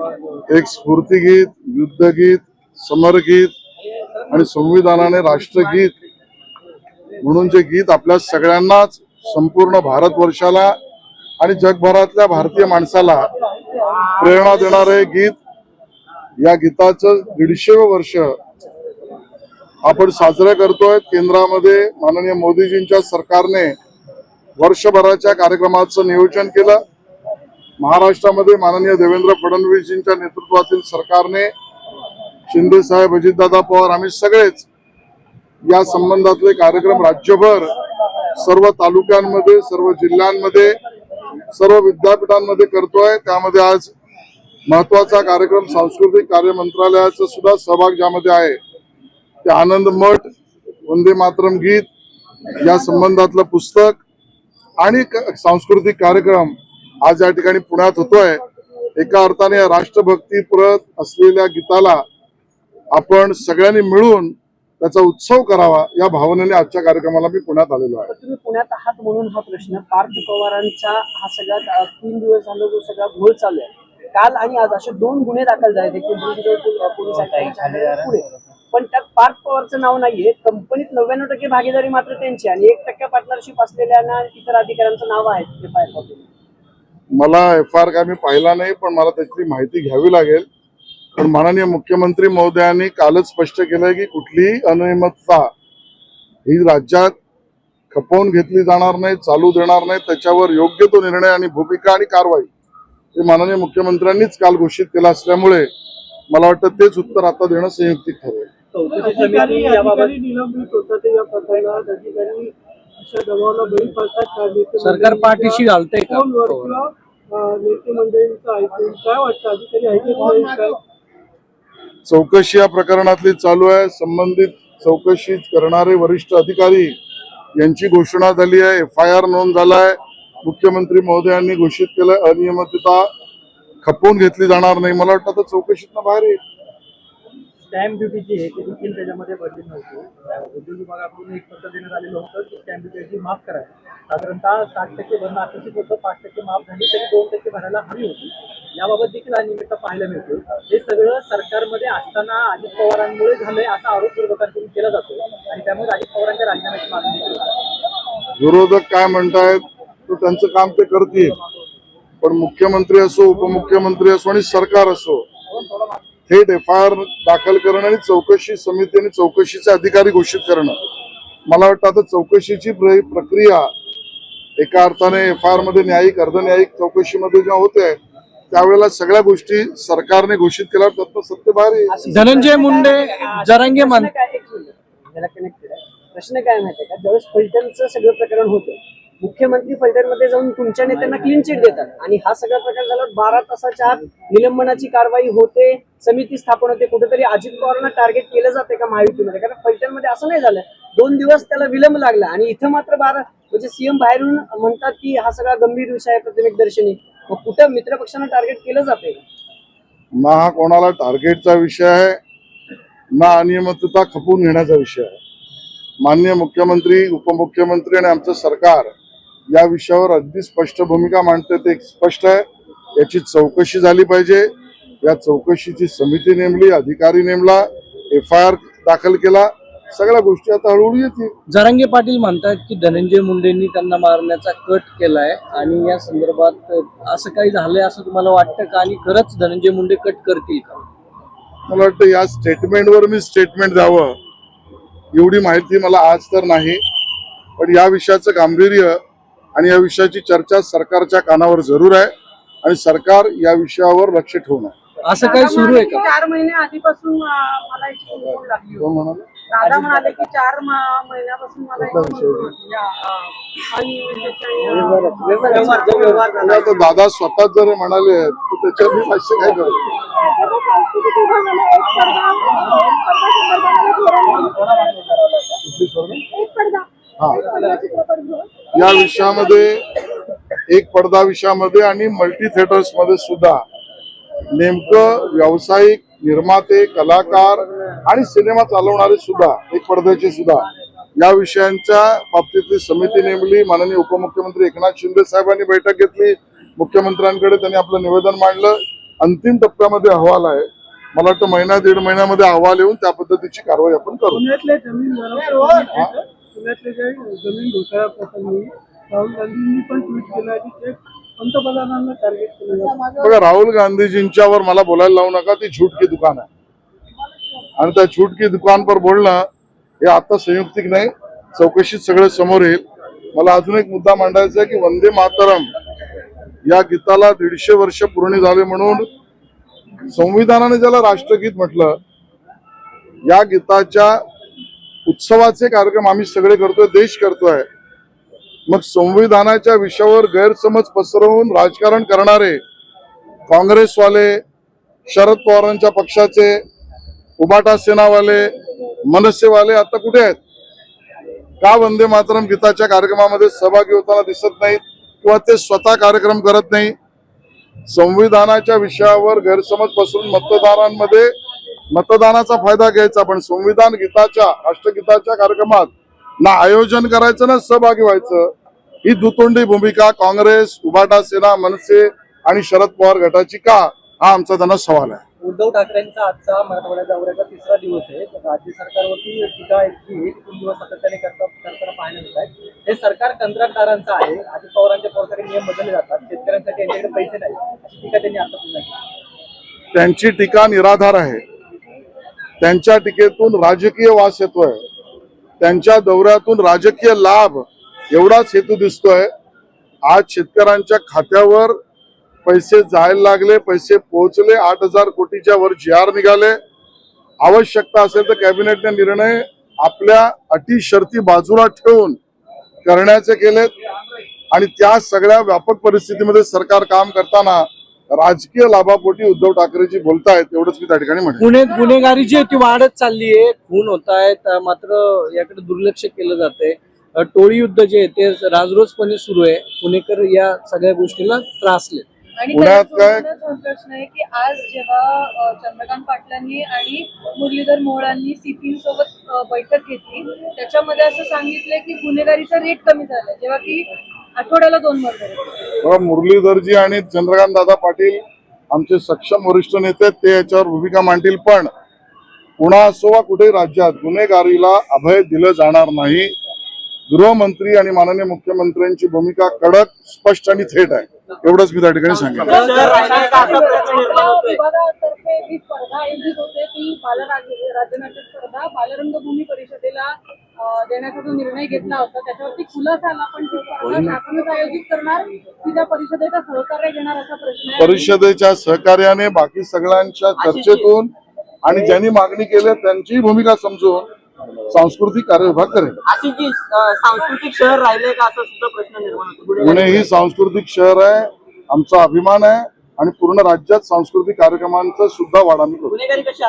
एक स्फूर्तीगीत युद्धगीत समरगीत आणि संविधानाने राष्ट्रगीत म्हणून जे गीत आपल्या सगळ्यांनाच संपूर्ण भारतवर्षाला आणि जगभरातल्या भारतीय माणसाला प्रेरणा देणारे गीत या गीताचं दीडशेवं वर्ष आपण साजरं करतोय. केंद्रामध्ये माननीय मोदीजींच्या सरकारने वर्षभराच्या कार्यक्रमाचं नियोजन केलं. महाराष्ट्रामध्ये माननीय देवेंद्र फडणवीसजींच्या नेतृत्वातील सरकारने शिंदे साहेब अजितदादा पवार आम्ही सगळेच या संबंधातले कार्यक्रम राज्यभर सर्व तालुक्यांमध्ये सर्व जिल्ह्यांमध्ये सर्व विद्यापीठांमध्ये करतोय. त्यामध्ये आज महत्त्वाचा कार्यक्रम सांस्कृतिक कार्य मंत्रालयाचा सुद्धा सहभाग ज्यामध्ये आहे ते आनंद मठ वंदे मातरम गीत या संबंधातलं पुस्तक आणि सांस्कृतिक कार्यक्रम आज या ठिकाणी पुण्यात होतोय. एका अर्थाने या राष्ट्रभक्तीप्रत असलेल्या गीताला आपण सगळ्यांनी मिळून त्याचा उत्सव करावा या भावनेने आजच्या कार्यक्रमाला मी पुण्यात आलेलो आहे. तुम्ही पुण्यात आहात म्हणून हा प्रश्न. पार्थ पवारांचा हा सगळ्यात तीन दिवस झाला जो सगळा घोळ चालू आहे. काल आणि आज असे दोन गुन्हे दाखल झाले. आणि पुढे. पण त्यात पार्थ पवारचं नाव नाहीये. कंपनीत नव्याण्णव टक्के भागीदारी मात्र त्यांची आणि एक टक्के पार्टनरशिप असलेल्या इतर अधिकाऱ्यांचं नाव आहे मला एफ आर काय मी पाहिला नाही पण मला त्याची माहिती घ्यावी लागेल. पण माननीय मुख्यमंत्री महोदयांनी कालच स्पष्ट केलंय की कुठलीही अनियमितता ही राज्यात खपवून घेतली जाणार नाही चालू देणार नाही त्याच्यावर योग्य तो निर्णय आणि भूमिका आणि कारवाई हे माननीय मुख्यमंत्र्यांनीच काल घोषित केलं असल्यामुळे मला वाटतं तेच उत्तर आता देणं संयुक्तिक ठरेल. सरकार पाठीशी अं, नेते मंडळींचं ऐकून काय वाटतं? अधिकारी ऐकत नाही? काय? चौकशी या प्रकरणातली चालू आहे. संबंधित चौकशी करणारे वरिष्ठ अधिकारी यांची घोषणा झाली आहे. एफ आय आर नोंद झालाय. मुख्यमंत्री महोदयांनी घोषित केलं अनियमितता खपवून घेतली जाणार नाही. मला वाटतं आता चौकशीतनं बाहेर येईल. स्टॅम्प ड्युटी जी आहे ती देखील त्याच्यामध्ये बदली नव्हती. उद्योग विभागाकडून एक पत्र देण्यात आलेलं होतं की स्टॅम्प ड्युटी माफ करायला साधारणतः साठ टक्के भरणं अपेक्षित होतं पाच टक्के माफ झाली तरी दोन टक्के भरायला हवी होती. याबाबत देखील अनियमितता पाहायला मिळते. हे सगळं सरकारमध्ये असताना अजित पवारांमुळे झालंय असा आरोप विरोधकांकडून केला जातो. आणि त्यामुळे अजित पवारांच्या राजीनाम्याची मागणी विरोधक काय म्हणतायत तो त्यांचं काम ते करतील. पण मुख्यमंत्री असो उपमुख्यमंत्री असो आणि सरकार असो थेट एफ आय आर दाखल करणं आणि चौकशी समिती आणि चौकशीचे अधिकारी घोषित करणं. मला वाटतं आता चौकशीची प्र- प्रक्रिया एका अर्थाने एफ आय आरमध्ये न्यायिक अर्धन्यायिक चौकशीमध्ये जेव्हा होते त्यावेळेला सगळ्या गोष्टी सरकारने घोषित केल्यावर त्यातनं सत्य बाहेर येईल. धनंजय मुंडे जरांगे मान प्रश्न काय- माहितीये का? ज्यावेळेस फलटणचं सगळं प्रकरण होतं मुख्यमंत्री फलटणमध्ये जाऊन तुमच्या नेत्यांना क्लीन चिट देतात. आणि हा सगळा प्रकार झाला बारा तासाच्या आत निलंबनाची कारवाई होते समिती स्थापन होते कुठेतरी अजित पवारांना टार्गेट केलं जाते का महायुतीमध्ये? कारण फलटणमध्ये असं नाही झालं. दोन दिवस त्याला विलंब लागला आणि इथं मात्र बारा म्हणजे सीएम बाहेरून म्हणतात की हा सगळा गंभीर विषय आहे प्राथमिक दर्शनी. मग कुठं मित्रपक्षांना टार्गेट केलं जाते ना हा कोणाला टार्गेटचा विषय आहे ना अनियमितता खपून घेण्याचा विषय आहे. माननीय मुख्यमंत्री उपमुख्यमंत्री आणि आमचं सरकार या विषयावर अगदी स्पष्ट भूमिका मांडते ते स्पष्ट आहे. याची चौकशी झाली पाहिजे. या चौकशीची समिती नेमली अधिकारी नेमला एफ आय आर दाखल केला. सगळ्या गोष्टी आता हळूहळू येतील. जरांगे पाटील म्हणतात की धनंजय मुंडेंनी त्यांना मारण्याचा कट केलाय आणि या संदर्भात असं काही झालंय असं तुम्हाला वाटतं का? आणि खरंच धनंजय मुंडे कट करतील का? मला वाटतं या स्टेटमेंटवर मी स्टेटमेंट द्यावं. एवढी माहिती मला आज तर नाही. पण या विषयाचं गांभीर्य आणि या विषयाची चर्चा सरकारच्या कानावर जरूर आहे आणि सरकार या विषयावर लक्ष ठेवून आहे असं काही सुरू आहे का चार महिने आधीपासून मला याची कुणकुण लागली होती. कोण म्हणाले दादा म्हणाले की चार म- महिन्यापासून मला याची कुठला विषय? कुणकुण होती. या, अं, अनियमिततेच्या, अं, व्यवहार जो व्यवहार झाला आता दादा स्वतःच जर हे म्हणाले तर त्याच्यावर मी भाष्य काय करू आता सांस्कृतिक विभागाने एक पडदा, अं, पडदा संदर्भाने धोरण कुठली स्वर्ग? एक पडदा हा. एक पडदा चित्रपट घेऊन या विषयामध्ये एक पडदा विषयामध्ये आणि मल्टी थिएटर्समध्ये सुद्धा नेमकं व्यावसायिक निर्माते कलाकार आणि सिनेमा चालवणारे सुद्धा एक पडद्याचे सुद्धा या विषयांच्या बाबतीतली समिती नेमली माननीय उपमुख्यमंत्री एकनाथ शिंदे साहेबांनी बैठक घेतली मुख्यमंत्र्यांकडे त्यांनी आपलं निवेदन मांडलं अंतिम टप्प्यामध्ये अहवाल आहे. मला वाटतं महिना दीड महिन्यामध्ये अहवाल येऊन त्या पद्धतीची कारवाई आपण करू. पुण्यातले जे जमीन घोटाळा प्रकरणी राहुल गांधींनी पण ट्विट केलं आहे ते पंतप्रधानांना टार्गेट केलं बघा राहुल गांधीजींच्यावर मला बोलायला लावू नका ती झूठ की दुकान आहे. आणि त्या झूठ की दुकान पर बोलणं हे आता संयुक्तिक नाही चौकशीत सगळं समोर येईल. मला अजून एक मुद्दा मांडायचा आहे की वंदे मातरम या गीताला दीडशे वर्ष पूर्ण झाले म्हणून संविधानाने ज्याला राष्ट्रगीत म्हटलं या गीताच्या उत्सवाचे कार्यक्रम आम्ही सगळे करतोय देश करतोय. मग संविधानाच्या विषयावर गैरसमज पसरवून राजकारण करणारे काँग्रेसवाले शरद पवारांच्या पक्षाचे उबाटा सेनावाले मनसेवाले आता कुठे आहेत? का वंदे मातरम गीताच्या कार्यक्रमामध्ये सहभागी होताना दिसत नाहीत किंवा ते स्वतः कार्यक्रम करत नाही संविधानाच्या विषयावर गैरसमज पसरून मतदारांमध्ये मतदानाचा फायदा घ्यायचा पण संविधान गीताच्या राष्ट्रगीताच्या कार्यक्रमात ना आयोजन करायचं ना सहभागी व्हायचं ही दुतोंडी भूमिका काँग्रेस उबाटा सेना मनसे आणि शरद पवार गटाची का हा आमचा त्यांना सवाल आहे. उद्धव ठाकरेंचा आजचा मराठवाड्यात दौऱ्याचा तिसरा दिवस आहे. राज्य सरकारवरती टीका ती दिवस सातत्याने करता करताना पाहण्यात येत आहे हे सरकार कंत्राटदारांचं आहे. अजित पवारांच्या पवारसाठी नियम बदलले जातात. शेतकऱ्यांसाठी यांच्याकडे पैसे नाही अशी टीका त्यांनी आता पुन्हा त्यांची टीका निराधार आहे. त्यांच्या टीकेतून राजकीय वास येतोय. त्यांच्या दौऱ्यातून राजकीय लाभ एवढाच हेतू दिसतोय. आज शेतकऱ्यांच्या खात्यावर पैसे जायला लागले पैसे पोहोचले आठ हजार कोटीच्या वर जी आर निघाले. आवश्यकता असेल तर कॅबिनेटने निर्णय आपल्या अटी शर्ती बाजूला ठेवून करण्याचे केलेत. आणि त्या सगळ्या व्यापक परिस्थितीमध्ये सरकार काम करताना राजकीय लाभापोटी उद्धव ठाकरेजी बोलतायत एवढंच मी त्या ठिकाणी म्हणेन. पुणे गुन्हेगारी जी आहे ती वाढत चालली आहे. खून होत आहेत. मात्र याकडे दुर्लक्ष केलं जाते टोळी युद्ध जे आहे ते राजरोजपणे सुरू आहे. पुणेकर या सगळ्या गोष्टीला त्रासले आणि पुण्यात काय- हा प्रश्न आहे की आज जेव्हा चंद्रकांत पाटलांनी आणि मुरलीधर मोहोळांनी सीपीन सोबत बैठक घेतली त्याच्यामध्ये असं सांगितलंय की गुन्हेगारीचा रेट कमी झाला जेव्हा की आठवड्याला दोन मर्डर बघा, मुरलीधरजी आणि चंद्रकांत दादा पाटील आमचे सक्षम वरिष्ठ नेते ते याच्यावर भूमिका मांडतील पण पुन्हा असो वा कुठेही राज्यात गुन्हेगारीला अभय दिलं जाणार नाही. गृहमंत्री आणि माननीय मुख्यमंत्र्यांची भूमिका कडक स्पष्ट आणि थेट आहे. एवढंच मी त्या ठिकाणी सांगितलं आपल्या विभागातर्फे जी स्पर्धा आयोजित होते. ती बालराज्य राज्यनाट्य स्पर्धा बालरंगभूमी परिषदेला अ, देण्याचा जो निर्णय घेतला होता त्याच्यावरती खुलासा आला पण ती स्पर्धा शासनच आयोजित करणार. की त्या परिषदेचा सहकार्य घेणार असा प्रश्न आहे. परिषदेच्या सहकार्याने बाकी सगळ्यांच्या चर्चेतून आणि ज्यांनी मागणी केली त्यांची भूमिका समजून सांस्कृतिक कार्यविभाग करेल. अशी जी अ, सांस्कृतिक शहर राहिले का असा सुद्धा प्रश्न निर्माण होतो? पुणे ही सांस्कृतिक शहर आहे आमचा अभिमान आहे आणि पूर्ण राज्यात सांस्कृतिक कार्यक्रमांचा सुद्धा वाढ आम्ही गुन्हेगारी कशी